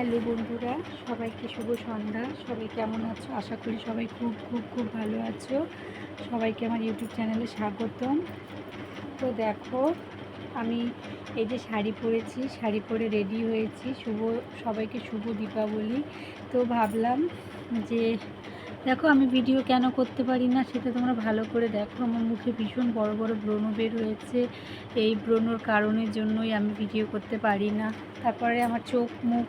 Hello বন্ধুরা, সবাইকে শুভ সন্ধ্যা। সবাই কেমন আছো? আশা করি সবাই খুব খুব খুব ভালো আছো। সবাইকে আমার ইউটিউব চ্যানেলে স্বাগতম। তো দেখো, আমি এই যে শাড়ি পরেছি, শাড়ি পরে রেডি হয়েছি। শুভ, সবাইকে শুভ দীপাবলি। তো ভাবলাম যে, দেখো আমি ভিডিও কেন করতে পারি না, সেটা তোমরা ভালো করে দেখো। আমার মুখে ভীষণ বড় বড় ব্রণ বের হয়েছে। এই ব্রণর কারণের জন্যই আমি ভিডিও করতে পারি না। তারপরে আমার চোখ, মুখ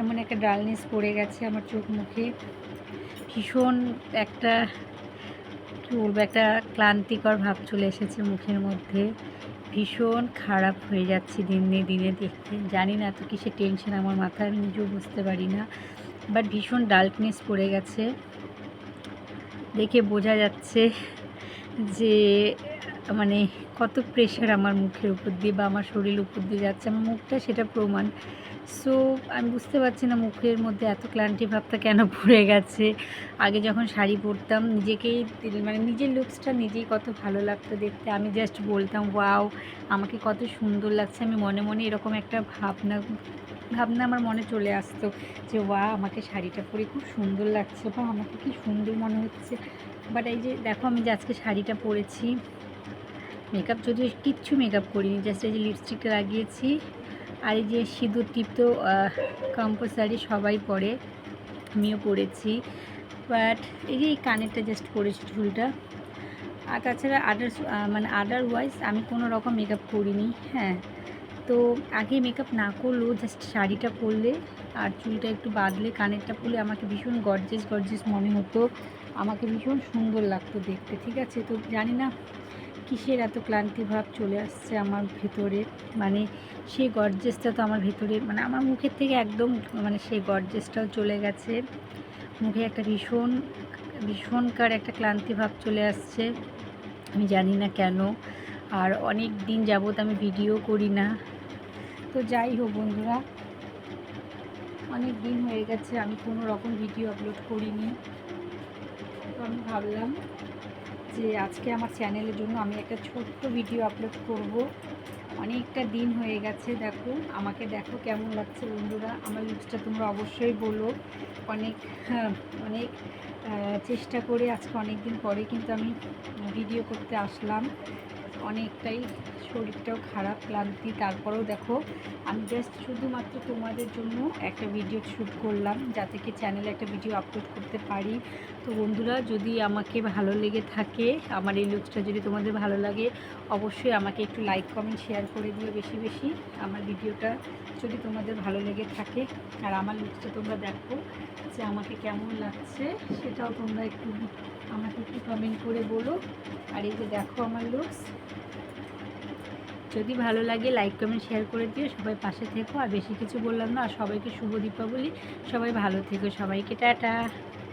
কেমন একটা ডালনেস পড়ে গেছে আমার চোখ মুখে। ভীষণ একটা, কী বলব, একটা ক্লান্তিকর ভাব চলে এসেছে মুখের মধ্যে। ভীষণ খারাপ হয়ে যাচ্ছে দিনে দিনে দেখতে। জানি না এত কিসের টেনশন আমার মাথায়, আমি নিজেও বুঝতে পারি না। বাট ভীষণ ডার্কনেস পড়ে গেছে। দেখে বোঝা যাচ্ছে যে মানে কত প্রেশার আমার মুখের উপর দিয়ে বা আমার শরীর উপর দিয়ে যাচ্ছে, আমার মুখটা সেটা প্রমাণ। সো আমি বুঝতে পারছি না মুখের মধ্যে এত ক্লান্তি ভাবটা কেন পড়ে গেছে। আগে যখন শাড়ি পরতাম, নিজেকেই মানে নিজের লুকসটা নিজেই কত ভালো লাগতো দেখতে। আমি জাস্ট বলতাম ওয়াও আমাকে কত সুন্দর লাগছে। আমি মনে মনে এরকম একটা ভাবনা ভাবনা আমার মনে চলে আসতো যে ওয়া আমাকে শাড়িটা পরে খুব সুন্দর লাগছে বা আমাকে কি সুন্দর মনে হচ্ছে। বাট এই যে দেখো আমি যে আজকে শাড়িটা পরেছি মেকআপ যদিও কিচ্ছু মেকআপ করিনি জাস্ট এই যে লিপস্টিক লাগিয়েছি। আর এই যে সিঁদুর টিপ তো কম্পালসারি সবাই পরে, আমিও পরেছি। বাট এই যে এই কানেরটা জাস্ট পরেছি ঝুলটা আর তাছাড়া আদার্স মানে আদারওয়াইজ আমি কোনো রকম মেকআপ করিনি হ্যাঁ। তো আগে মেকআপ না করলেও জাস্ট শাড়িটা পরলে আর চুলটা একটু বাঁধলে কানেরটা পরলে আমাকে ভীষণ গর্জেস গর্জেস মনে হতো। আমাকে ভীষণ সুন্দর লাগতো দেখতে, ঠিক আছে? তো জানি না কিসের এত ক্লান্তি ভাব চলে আসছে আমার ভেতরে। মানে সেই গর্জেসটা তো আমার ভেতরে মানে আমার মুখের থেকে একদম মানে সেই গর্জেসটাও চলে গেছে। মুখে একটা ভীষণ, ভীষণকার একটা ক্লান্তি ভাব চলে আসছে। আমি জানি না কেন। আর অনেক দিন যাবত আমি ভিডিও করি না। তো যাই হোক বন্ধুরা অনেক দিন হয়ে গেছে আমি কোনো রকম ভিডিও আপলোড করিনি। তো আমি ভাবলাম যে আজকে আমার চ্যানেলের জন্য আমি একটা ছোট্ট ভিডিও আপলোড করব। অনেকটা দিন হয়ে গেছে দেখো আমাকে দেখো কেমন লাগছে বন্ধুরা আমার লুকসটা তোমরা অবশ্যই বলো। অনেক হ্যাঁ, অনেক চেষ্টা করে আজকে অনেক দিন পরে কিন্তু আমি ভিডিও করতে আসলাম। অনেকটাই শরীরটাও খারাপ, ক্লান্তি। তারপরেও দেখো, আমি জাস্ট শুধুমাত্র তোমাদের জন্য একটা ভিডিও শ্যুট করলাম, যাতে কি চ্যানেলে একটা ভিডিও আপলোড করতে পারি। তো বন্ধুরা, যদি আমাকে ভালো লেগে থাকে, আমার এই লুকসটা যদি তোমাদের ভালো লাগে, অবশ্যই আমাকে একটু লাইক কমেন্ট শেয়ার করে দিও বেশি বেশি। আমার ভিডিওটা যদি তোমাদের ভালো লেগে থাকে, আর আমার লুকসটা তোমরা দেখো যে আমাকে কেমন লাগছে, সেটাও তোমরা একটু আমাকে একটু কমেন্ট করে বলো। আর এই যে দেখো আমার লুকস যদি ভালো লাগে লাইক কমেন্ট শেয়ার করে দিও। সবাই পাশে থেকো। আর বেশি কিছু বললাম না। আর সবাইকে শুভ দীপাবলি। সবাই ভালো থেকো। সবাইকে টাটা।